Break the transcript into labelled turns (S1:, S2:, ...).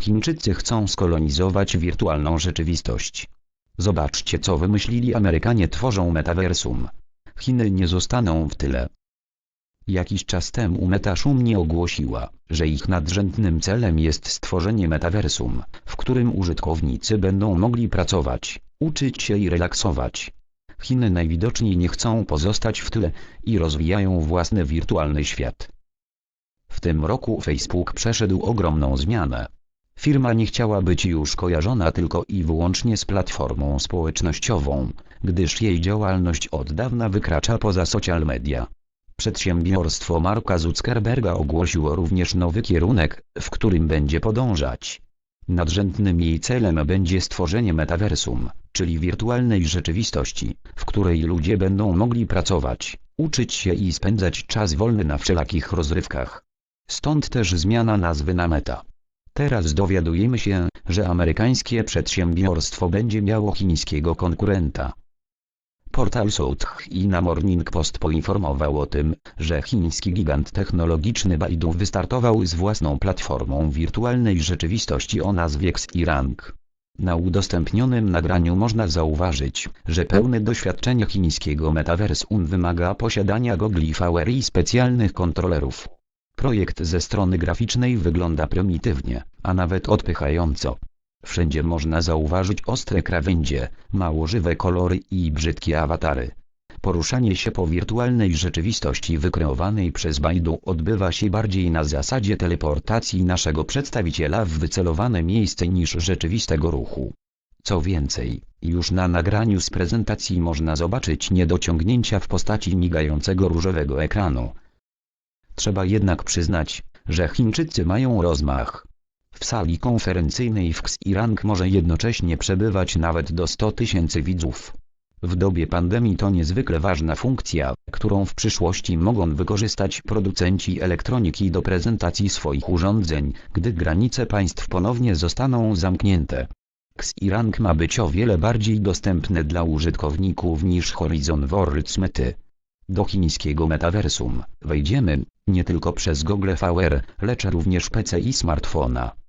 S1: Chińczycy chcą skolonizować wirtualną rzeczywistość. Zobaczcie co wymyślili Amerykanie tworzą metaversum. Chiny nie zostaną w tyle. Jakiś czas temu Meta szumnie ogłosiła, że ich nadrzędnym celem jest stworzenie metaversum, w którym użytkownicy będą mogli pracować, uczyć się i relaksować. Chiny najwidoczniej nie chcą pozostać w tyle i rozwijają własny wirtualny świat. W tym roku Facebook przeszedł ogromną zmianę. Firma nie chciała być już kojarzona tylko i wyłącznie z platformą społecznościową, gdyż jej działalność od dawna wykracza poza social media. Przedsiębiorstwo Marka Zuckerberga ogłosiło również nowy kierunek, w którym będzie podążać. Nadrzędnym jej celem będzie stworzenie metaversum, czyli wirtualnej rzeczywistości, w której ludzie będą mogli pracować, uczyć się i spędzać czas wolny na wszelakich rozrywkach. Stąd też zmiana nazwy na Meta. Teraz dowiadujemy się, że amerykańskie przedsiębiorstwo będzie miało chińskiego konkurenta. Portal South China Morning Post poinformował o tym, że chiński gigant technologiczny Baidu wystartował z własną platformą wirtualnej rzeczywistości o nazwie Xirang. Na udostępnionym nagraniu można zauważyć, że pełne doświadczenie chińskiego metaversum wymaga posiadania gogli VR i specjalnych kontrolerów. Projekt ze strony graficznej wygląda prymitywnie, a nawet odpychająco. Wszędzie można zauważyć ostre krawędzie, mało żywe kolory i brzydkie awatary. Poruszanie się po wirtualnej rzeczywistości wykreowanej przez Baidu odbywa się bardziej na zasadzie teleportacji naszego przedstawiciela w wycelowane miejsce niż rzeczywistego ruchu. Co więcej, już na nagraniu z prezentacji można zobaczyć niedociągnięcia w postaci migającego różowego ekranu. Trzeba jednak przyznać, że Chińczycy mają rozmach. W sali konferencyjnej w Xirang może jednocześnie przebywać nawet do 100 tysięcy widzów. W dobie pandemii to niezwykle ważna funkcja, którą w przyszłości mogą wykorzystać producenci elektroniki do prezentacji swoich urządzeń, gdy granice państw ponownie zostaną zamknięte. Xirang ma być o wiele bardziej dostępny dla użytkowników niż Horizon Worlds Mety. Do chińskiego metaversum wejdziemy nie tylko przez Google VR, lecz również PC i smartfona.